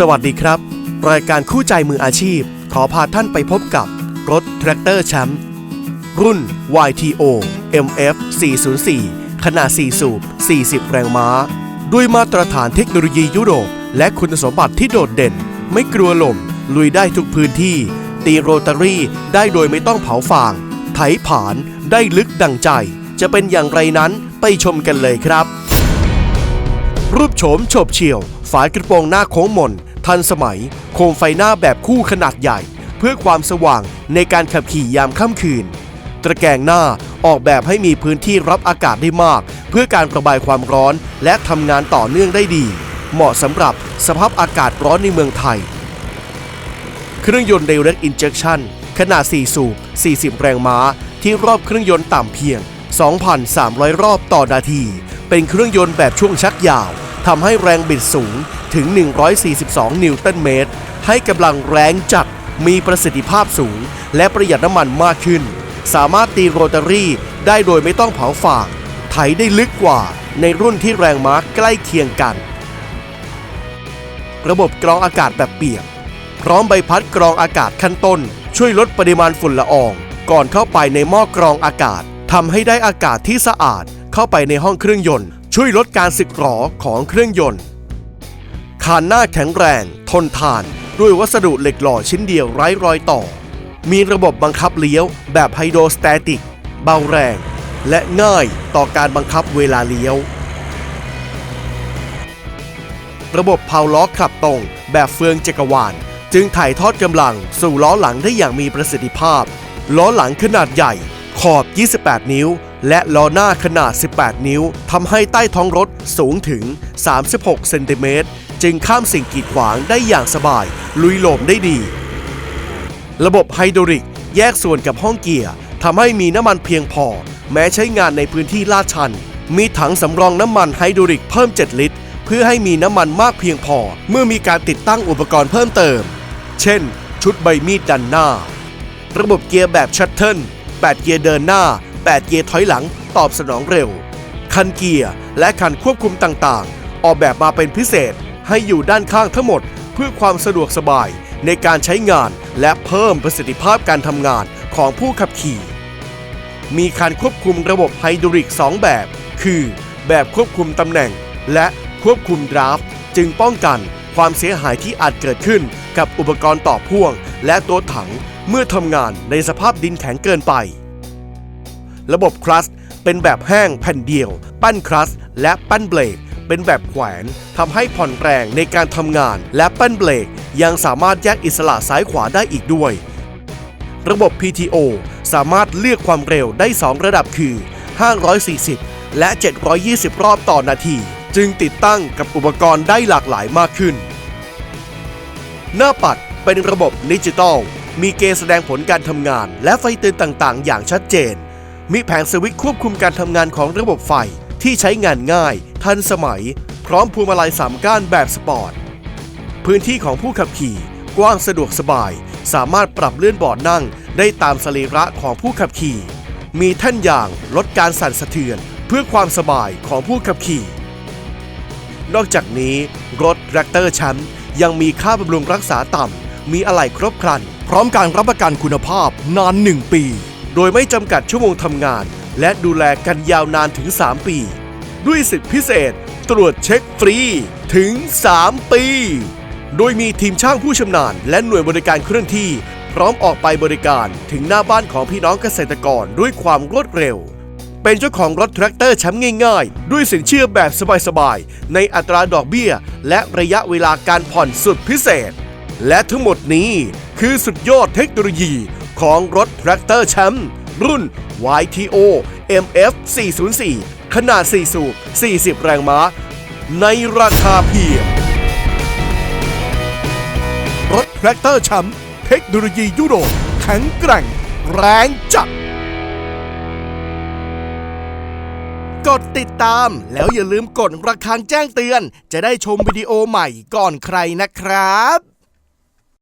สวัสดีครับ รายการคู่ใจมืออาชีพ ขอพาท่านไปพบกับรถแทรกเตอร์แชมป์รุ่น YTO MF 404ขนาด 4 สูบ 40 แรงม้า ด้วยมาตรฐานเทคโนโลยียุโรป และคุณสมบัติที่โดดเด่น ไม่กลัวลม ลุยได้ทุกพื้นที่ ตีโรตารี่ได้โดยไม่ต้องเผาฟาง ไถผานได้ลึกดังใจ จะเป็นอย่างไรนั้นไปชมกันเลยครับรูปโฉมโฉบเฉี่ยว ฝากระโปรงหน้าโค้งมน ทันสมัย โคมไฟหน้าแบบคู่ขนาดใหญ่ เพื่อความสว่างในการขับขี่ยามค่ำคืน ตะแกรงหน้าออกแบบให้มีพื้นที่รับอากาศได้มาก เพื่อการระบายความร้อนและทำงานต่อเนื่องได้ดี เหมาะสำหรับสภาพอากาศร้อนในเมืองไทย เครื่องยนต์ Direct Injection ขนาด 4 สูบ 40 แรงม้า ที่รอบเครื่องยนต์ต่ำเพียง 2,300 รอบต่อนาที เป็นเครื่องยนต์แบบช่วงชักยาว ทำให้แรงบิดสูงถึง 142 นิวตันเมตร ให้กำลังแรงจัดมีประสิทธิภาพสูง และประหยัดน้ำมันมากขึ้น สามารถตีโรตารี่ได้โดยไม่ต้องเผาฝางไถได้ลึกกว่าในรุ่นที่แรงม้าใกล้เคียงกัน ระบบกรองอากาศแบบเปียก พร้อมใบพัดกรองอากาศขั้นต้น ช่วยลดปริมาณฝุ่นละออง ก่อนเข้าไปในหม้อกรองอากาศทำให้ได้อากาศที่สะอาดเข้าไปในห้องเครื่องยนต์ ช่วยลดการสึกหรอของเครื่องยนต์ คานหน้าแข็งแรง ทนทาน ด้วยวัสดุเหล็กหล่อชิ้นเดียวไร้รอยต่อ มีระบบบังคับเลี้ยว แบบไฮโดรสแตติก เบาแรง และง่ายต่อการบังคับเวลาเลี้ยว ระบบเพาล้อขับตรงแบบเฟืองจักรวาล จึงถ่ายทอดกำลังสู่ล้อหลังได้อย่างมีประสิทธิภาพ ล้อหลังขนาดใหญ่ขอบ 28 นิ้ว และล้อหน้าขนาด 18 นิ้วทำให้ใต้ท้องรถสูงถึง 36 เซนติเมตร จึงข้ามสิ่งกีดขวางได้อย่างสบาย ลุยโลมได้ดี ระบบไฮดรอลิกแยกส่วนกับห้องเกียร์ทำให้มีน้ำมันเพียงพอ แม้ใช้งานในพื้นที่ลาดชัน มีถังสำรองน้ำมันไฮดรอลิกเพิ่ม 7 ลิตร เพื่อให้มีน้ำมันมากเพียงพอ เมื่อมีการติดตั้งอุปกรณ์เพิ่มเติม เช่น ชุดใบมีดดันหน้า ระบบเกียร์แบบชัตเทิล8เกียร์เดินหน้า 8 เกียร์ถอยหลังตอบสนองเร็ว คันเกียร์และคันควบคุมต่างๆ ออกแบบมาเป็นพิเศษให้อยู่ด้านข้างทั้งหมด เพื่อความสะดวกสบายในการใช้งานและเพิ่มประสิทธิภาพการทำงานของผู้ขับขี่ มีการควบคุมระบบไฮดรอลิก 2 แบบ คือ แบบควบคุมตำแหน่ง และควบคุมดราฟจึงป้องกันความเสียหายที่อาจเกิดขึ้นกับอุปกรณ์ต่อพ่วง และตัวถังเมื่อทำงานในสภาพดินแข็งเกินไป ระบบคลัสเป็นแบบแห้งแผ่นเดียว ปั้นคลัสและปั้นเบรกเป็นแบบแขวนทำให้ผ่อนแรงในการทำงาน และปั้นเบรกยังสามารถแยกอิสระซ้ายขวาได้อีกด้วย ระบบ PTO สามารถเลือกความเร็วได้ 2 ระดับคือ 540 และ 720 รอบต่อนาที จึงติดตั้งกับอุปกรณ์ได้หลากหลายมากขึ้น หน้าปัดเป็นระบบดิจิตอลมีเกณฑ์แสดงผลการทำงาน และไฟเตือนต่างๆ อย่างชัดเจน มีแผงสวิตช์ควบคุมการทำงานของระบบไฟที่ใช้งานง่าย ทันสมัย พร้อมพวงมาลัยสามก้านแบบสปอร์ต พื้นที่ของผู้ขับขี่กว้างสะดวกสบาย สามารถปรับเลื่อนเบาะนั่งได้ตามสรีระของผู้ขับขี่ มีแท่นยางลดการสั่นสะเทือน เพื่อความสบายของผู้ขับขี่ นอกจากนี้ รถแรคเตอร์แชมป์ยังมีค่าบำรุงรักษาต่ำ มีอะไหล่ครบครัน พร้อมการรับประกันคุณภาพนาน1ปี โดยไม่จำกัดชั่วโมงทำงาน และดูแลกันยาวนานถึง 3 ปี ด้วยสิทธิพิเศษ ตรวจเช็คฟรีถึง 3 ปี โดยมีทีมช่างผู้ชำนาญ และหน่วยบริการเคลื่อนที่ พร้อมออกไปบริการถึงหน้าบ้านของพี่น้องเกษตรกรด้วยความรวดเร็ว เป็นเจ้าของรถแทรกเตอร์แชมป์ง่ายๆ ด้วยสินเชื่อแบบสบายๆ ในอัตราดอกเบี้ย และระยะเวลาการผ่อนสุดพิเศษ และทั้งหมดนี้คือสุดยอดเทคโนโลยี ของรถแทรกเตอร์แชมป์รุ่น YTO MF 404 ขนาด 4 สูบ 40 แรงม้า ในราคาเพียง รถแทรกเตอร์แชมป์เทคโนโลยียุโรปแข็งแกร่ง แรงจัดกดติดตามแล้วอย่าลืมกดระฆังแจ้งเตือน จะได้ชมวิดีโอใหม่ก่อนใครนะครับ